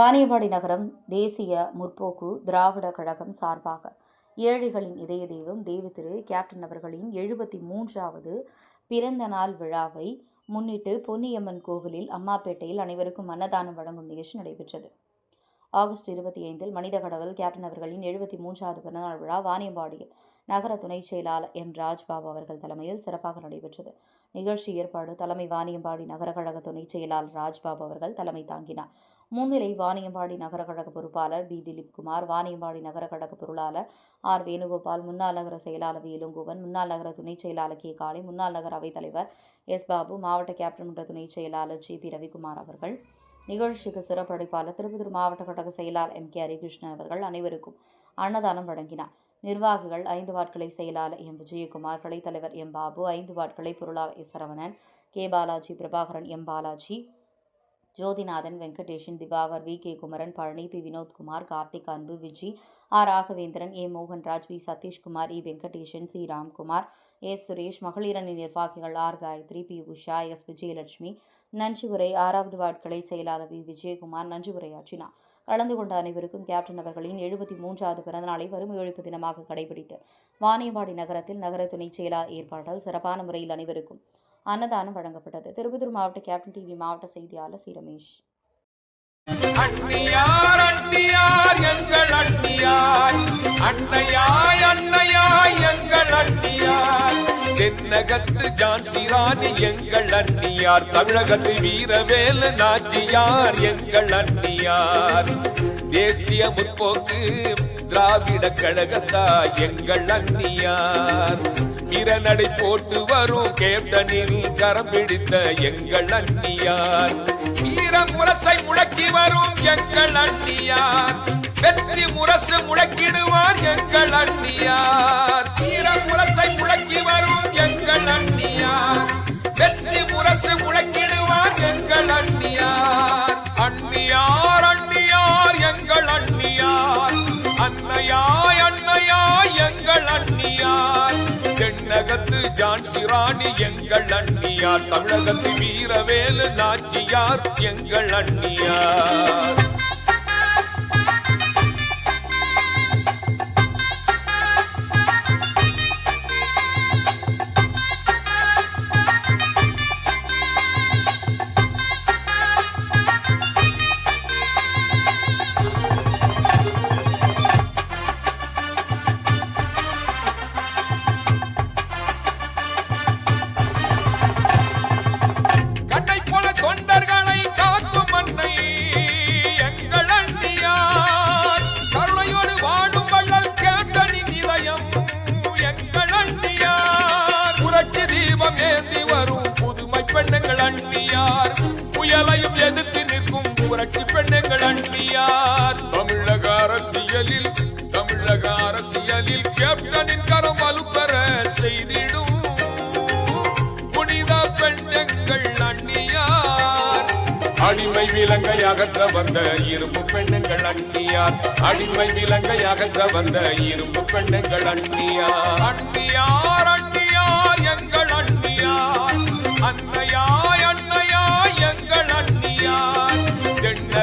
வாணியம்பாடி நகரம் தேசிய முற்போக்கு திராவிட கழகம் சார்பாக ஏழைகளின் இதய தெய்வம் தேவி திரு கேப்டன் அவர்களின் எழுபத்தி மூன்றாவது பிறந்த நாள் விழாவை முன்னிட்டு பொன்னியம்மன் கோவிலில் அம்மாப்பேட்டையில் அனைவருக்கும் அன்னதானம் வழங்கும் நிகழ்ச்சி நடைபெற்றது. ஆகஸ்ட் இருபத்தி ஐந்தில் மனித கடவுள் கேப்டன் அவர்களின் எழுபத்தி மூன்றாவது பிறந்தநாள் விழா வாணியம்பாடியில் நகர துணைச் செயலாளர் எம். ராஜ்பாபு அவர்கள் தலைமையில் சிறப்பாக நடைபெற்றது. நிகழ்ச்சி ஏற்பாடு தலைமை வாணியம்பாடி நகர கழக துணைச் செயலாளர் ராஜ்பாபு அவர்கள் தலைமை தாங்கினார். முன்னிலை வாணியம்பாடி நகர கழக பொறுப்பாளர் பி. திலீப்குமார் வாணியம்பாடி நகர கழக பொருளாளர் ஆர். வேணுகோபால் முன்னாள் நகர செயலாளர் வி. இளங்கோவன் முன்னாள் நகர துணைச் செயலாளர் கே. காளி முன்னாள் நகர அவைத்தலைவர் எஸ். பாபு மாவட்ட கேப்டன் மன்ற துணைச் செயலாளர் ஜி. பி. ரவிக்குமார் அவர்கள். நிகழ்ச்சிக்கு சிறப்படைப்பாளர் திருப்பத்தூர் மாவட்ட கழக செயலாளர் எம். கே. ஹரிகிருஷ்ணன் அவர்கள் அனைவருக்கும் அன்னதானம் வழங்கினார். நிர்வாகிகள் ஐந்து வாட்களை செயலாளர் எம். விஜயகுமார் கலைத்தலைவர் எம். பாபு ஐந்து வாட்களை பொருளாளர் S. Saravanan K. Balaji Prabhakaran M. Balaji Jothinathan Venkatesan Diwakar V. K. Kumaran Palani P. Vinothkumar Karthik Anbu Viji R. Raghavendran A. Mohanraj V. Sathishkumar E. Venkatesan C. Ramkumar A. Suresh மகளிரணி நிர்வாகிகள் R. Gayathri P. Usha S. Vijayalakshmi நன்றி உரை ஆறாவது வாட்களை செயலாளர் we. Vijayakumar நன்றி உரையாற்றினார் கலந்து கொண்ட அனைவருக்கும் கேப்டன் அவர்களின் எழுபத்தி மூன்றாவது பிறந்தநாளை வறுமை ஒழிப்பு தினமாக கடைபிடித்து வாணியம்பாடி நகரத்தில் நகர துணைச் செயலாளர் ஏற்பாட்டால் சிறப்பான முறையில் அனைவருக்கும் அன்னதானம் வழங்கப்பட்டது. திருப்பத்தூர் மாவட்ட கேப்டன் டிவி மாவட்ட செய்தியாளர் சி. ரமேஷ். அண்ணியார் அண்ணியார் எங்கள் அண்ணியார் அன்னையாய் அன்னையாய் எங்கள் அண்ணியார் தென்னகத்து ஜான்சி ராணி எங்கள் அண்ணியார் தமிழகத்து வீரவேலு நாச்சியார் எங்கள் அண்ணியார் தேசிய முற்போக்கு திராவிட கழகத்தா எங்கள் அண்ணியார் வீரநடை போட்டு வரும் கேப்டனில் கரம் பிடித்த எங்கள் அண்ணியார் வீர முரசை முழக்கி வரும் எங்கள் அண்ணியார் வெற்றி முரசு முழக்கிடுவார் எங்கள் அண்ணியார் தமிழகத்து ஜான்சி ராணி எங்கள் அண்ணியார். தமிழகத்து வீரவேலு நாச்சியார் எங்கள் அண்ணியார். அண்ணியார் தமிழக அரசியலில் தமிழக அரசியலில் கேப்டனின் கரம் வலுப்பெற செய்திடும். புனித பெண்ணங்கள் அண்ணியார் அடிமை விலங்கை அகற்ற வந்த இரும்பு பெண்ணுங்கள் அண்ணியார் அடிமை விலங்கை அகற்ற வந்த இரும்பு பெண்ணுங்கள் அண்ணியார் அண்ணியார்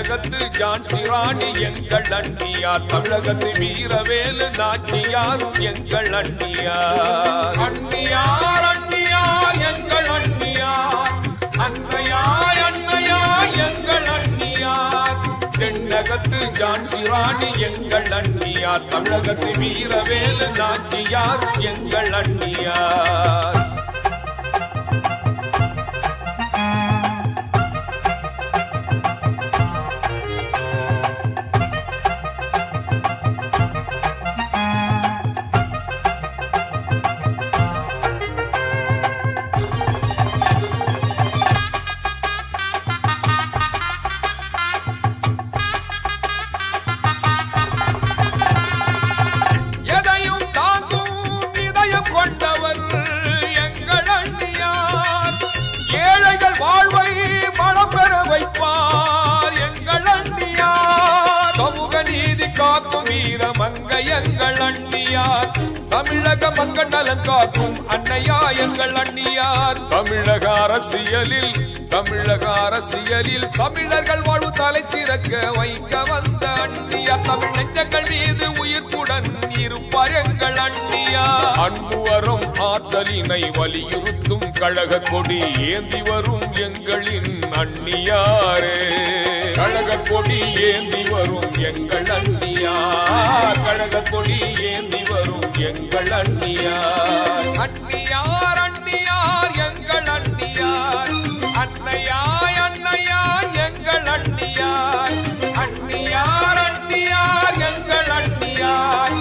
தென்னகத்து ஜான்சி ராணி எங்கள் அண்ணியார் தமிழகத்து வீரவேலு நாச்சியார் எங்கள் அண்ணியார் அண்ணியார் அண்ணியார் எங்கள் அண்ணியார் அன்னையாய் அன்னையாய் எங்கள் அண்ணியார் தென்னகத்து ஜான்சி ராணி எங்கள் அண்ணியார் தமிழகத்து வீரவேலு நாச்சியார் எங்கள் அண்ணியார் வீரமங்க எங்கள் அண்ணியார் தமிழக மக்கள் நலன் காக்கும் அன்னையா எங்கள் அண்ணியார் தமிழக அரசியலில் தமிழக அரசியலில் தமிழர்கள் வாழ்வு தலை சிறக்க வைக்க வந்த அண்ணியார் தமிழ் நெஞ்சங்கள் மீது உயிர்ப்புடன் இருப்பார் எங்கள் அண்ணியார் அன்பு வரும் ஆற்றலினை வலியுறுத்தும் கழக கொடி ஏந்தி வரும் எங்களின் அண்ணியாரே கழக கொடி ஏந்தி வரும் எங்கள் அண்ணியார் கழக கொடி ஏந்தி வரும் எங்கள் அண்ணியார் அண்ணியார் அண்ணியார் எங்கள் அண்ணியார் அன்னையாய் அன்னையார் எங்கள் அண்ணியார் அண்ணியார் அண்ணியார் எங்கள் அண்ணியார்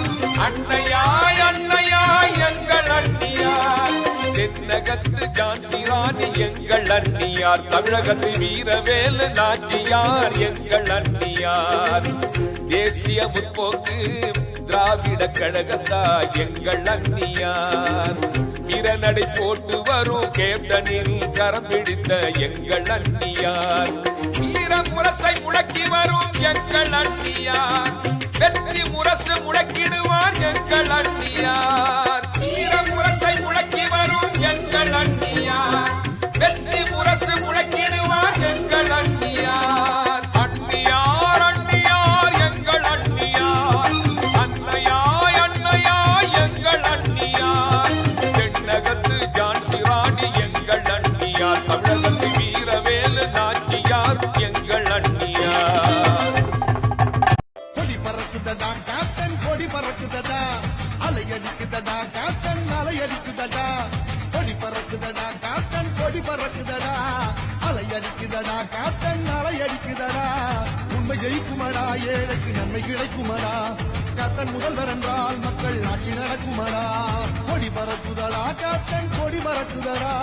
அன்னையாய் அன்னையாய் எங்கள் அண்ணியார் தென்னகத்து ஜான்சிராணி எங்கள் அண்ணியார் தமிழகத்து வீரவேலு நாச்சியார் எங்கள் அண்ணியார் தேசிய முற்போக்கு திராவிட கழகத்தா எங்கள் அண்ணியார். வீரநடை போட்டு வரும் கேப்டனில் கரம் பிடித்த எங்கள் அண்ணியார். வீர முரசை முழக்கி வரும் எங்கள் அண்ணியார். வெற்றி ஏழைக்கு கிடைக்குமடா. கேப்டன் முதல்வர் என்றால் மக்கள் ஆட்சி நடக்குமடா. கொடி பறக்குதலா கேப்டன் கொடி பறக்குதலா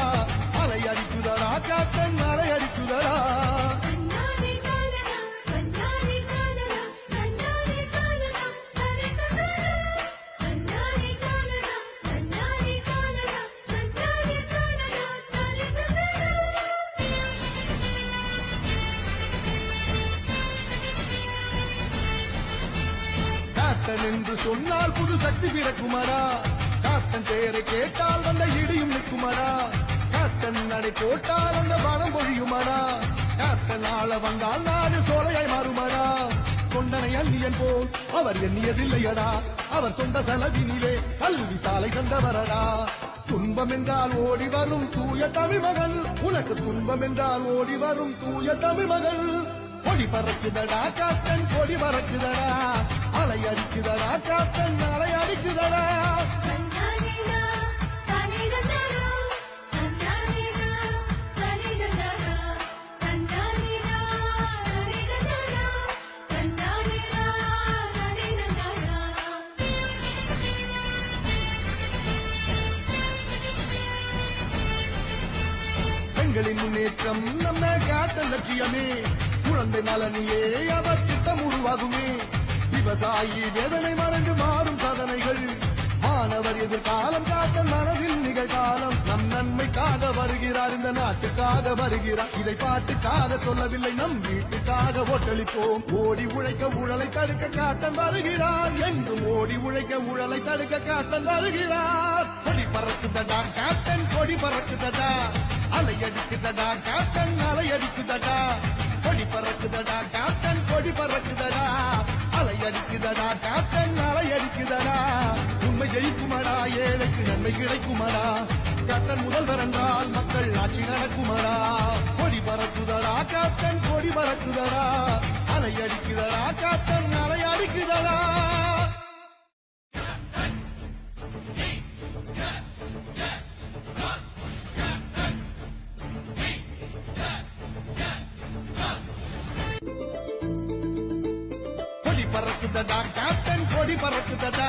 சொன்னால் புது சக்தி பிறக்குமடா? காட்டன் பெயரை கேட்டால் வந்த இடியும் நிற்குமடா? காட்டன் நடை போட்டால் அந்த பலம் பொழியுமடா? காட்டன் ஆள வந்தால் நாடு சோலையாய் மாறுமடா? கொண்டனை அந்நியன் போல் அவர் எண்ணியதில்லையடா. அவர் சொந்த செலவினிலே கல்வி சாலை தந்தவரடா. துன்பம் என்றால் ஓடி வரும் தூய தமிழ் மகள். உனக்கு துன்பம் என்றால் ஓடி வரும் தூய தமிழ் மகள். கொடி பறக்குதடா காட்டன் கொடி பறக்குதடா. அலையடி காட்டன் அலை அடிக்குதடா. பெண்களின் முன்னேற்றம் நம்ம காட்டன் லட்சியமே. குழந்தை நலனிலே அவர் திட்டம் உருவாகுமே. விவசாயி வேதனை மறந்து மாறும் சதனைகள் மாணவர் எதிர்காலம் காட்ட மனதில் நிகழ்காலம். நம் நன்மைக்காக வருகிறார் இந்த நாட்டுக்காக வருகிறார். இதை பாட்டுக்காக சொல்லவில்லை நம் வீட்டுக்காக ஒட்டளிப்போம் ஓடி உழைக்க ஊழலை தடுக்க காட்டன் வருகிறார். என்றும் ஓடி உழைக்க ஊழலை தடுக்க காட்டன் வருகிறார். கொடி பறக்குதடா காட்டன் கொடி பறக்குதடா. அலை அடிக்குதடா காட்டன் நன்மை கிடைக்குமடா? கட்டன் முதல்வர் என்றால் மக்கள் ஆட்சி நடக்குமடா? கொடி பறக்குதடா காட்டன் கொடி பறக்குதடா? அலை அடிக்குதடா காட்டன் அலை அடிக்குதடா? கொடி பறக்குதடா கேப்டன் கொடி பறக்குதடா?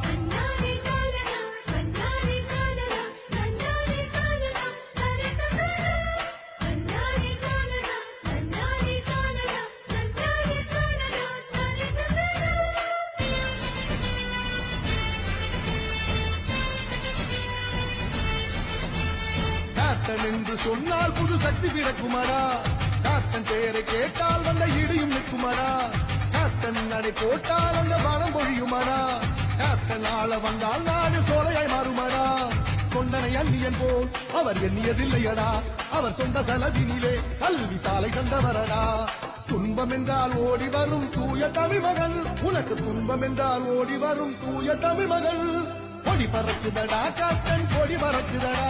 கேப்டன் என்று சொன்னால் புது சக்தி பிறக்குமடா. கேப்டன் பெயரை கேட்டால் வந்த இடியும் நிற்குமடா. கேப்டன் நடை போட்டால் அந்த பணம் பொழியுமடா. கேப்டன் ஆள வந்தால் நாடு சோலையாய் மாறுமடா. கொண்டனை அந்நியன் போல் அவர் எண்ணியதில்லையடா. அவர் சொந்த செலவினிலே கல்வி சாலை தந்தவரடா. துன்பம் என்றால் ஓடி வரும் தூய தமிழ் மகள். உனக்கு துன்பம் என்றால் ஓடி வரும் தூய தமிழ் மகள். கொடி பறக்குதடா காட்டன் கொடி பறக்குதடா.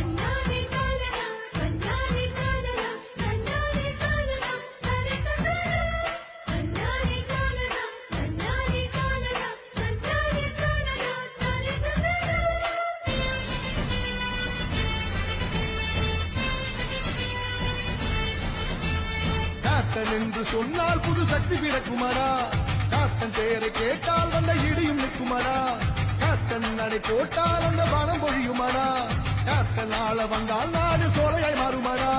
காட்டன் என்று சொன்னால் புது சக்தி பிறக்குமடா. காட்டன் பெயரை கேட்டால் வந்த இடியும் நிற்குமடா. காட்டன் நடை போட்டால் அந்த பணம் பொழியுமடா. காட்டன் ஆள வந்தால் நாடு சோலையாய் மாறுமடா.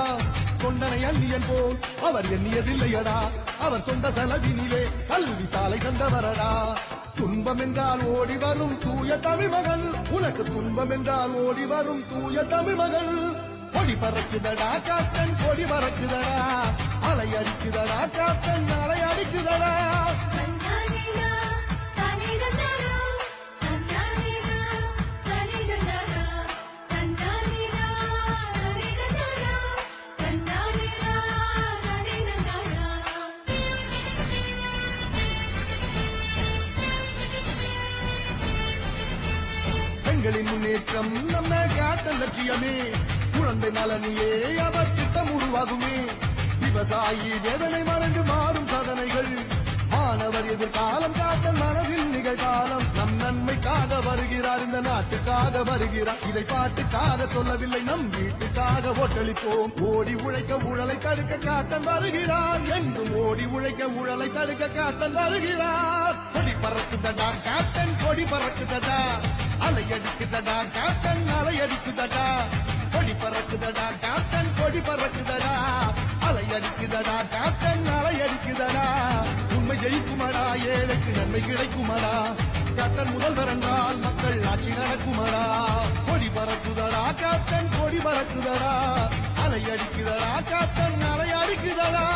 கொண்டனை அந்நியன் போல் அவர் எண்ணியதில்லையடா. அவர் சொந்த செலவினிலே கல்வி சாலை தந்தவரடா. துன்பம் என்றால் ஓடி வரும் தூய தமிழ் மகள். உனக்கு துன்பம் என்றால் ஓடி வரும் தூய தமிழ் மகள். கொடி பறக்குதடா காட்டன் கொடி பறக்குதடா. அலை அடிக்குதடா கேப்டன் அலை அடிக்குதடா. பெண்களின் முன்னேற்றம் நம்ம கேப்டன் லட்சியமே. குழந்தை நலனிலே அவர் திட்டம் உருவாகுமே. விவசாயி வேதனை மறந்து மாறும் சாதனைகள் மாணவர் எதிர்காலம் காட்டன் மனதில் நிகழ்காலம். நம் நன்மைக்காக வருகிறார் இந்த நாட்டுக்காக வருகிறார். இதை பாட்டுக்காக சொல்லவில்லை நம் வீட்டுக்காக ஒட்டளிப்போம் ஓடி உழைக்க ஊழலை தடுக்க காட்டன் வருகிறார். என்றும் ஓடி உழைக்க ஊழலை தடுக்க காட்டன் வருகிறார். கொடி பறக்குதடா காட்டன் கொடி பறக்குதடா. அலை அடிக்குதடா காட்டன் அலை அடிக்குதடா. கொடி பறக்குதடா காட்டன் கொடி பறக்குதடா. அலை அடிக்குதடா காட்டன் அலை அடிக்குதடா. உண்மை ஜெயிக்குமடா ஏழைக்கு நன்மை கிடைக்குமடா. கேப்டன் முதல்வர் என்றால் மக்கள் ஆட்சி நடக்குமடா. கொடி பறக்குதடா கேப்டன் கொடி பறக்குதடா. அலை அடிக்குதடா கேப்டன் அலை அடிக்குதடா.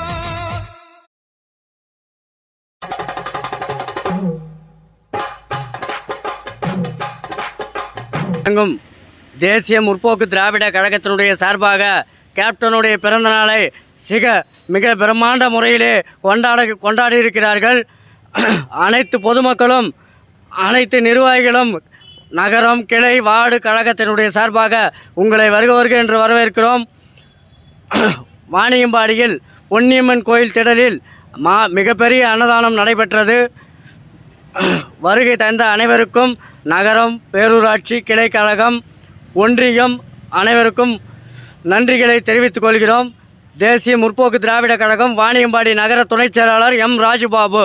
தேசிய முற்போக்கு திராவிட கழகத்தினுடைய சார்பாக கேப்டனுடைய பிறந்த நாளை சிக மிக பிரம்மாண்ட முறையிலே கொண்டாட கொண்டாடி இருக்கிறார்கள் அனைத்து பொதுமக்களும் அனைத்து நிர்வாகிகளும் நகரம் கிளை வார்டு கழகத்தினுடைய சார்பாக உங்களை வருக வருக என்று வரவேற்கிறோம். வாணியம்பாடியில் பொன்னியம்மன் கோயில் திடலில் மா மிகப்பெரிய அன்னதானம் நடைபெற்றது. வருகை தந்த அனைவருக்கும் நகரம் பேரூராட்சி கிளை கழகம் ஒன்றியம் அனைவருக்கும் நன்றிகளை தெரிவித்துக் கொள்கிறோம். தேசிய முற்போக்கு திராவிட கழகம் வாணியம்பாடி நகர துணைச் செயலாளர் எம் ராஜுபாபு.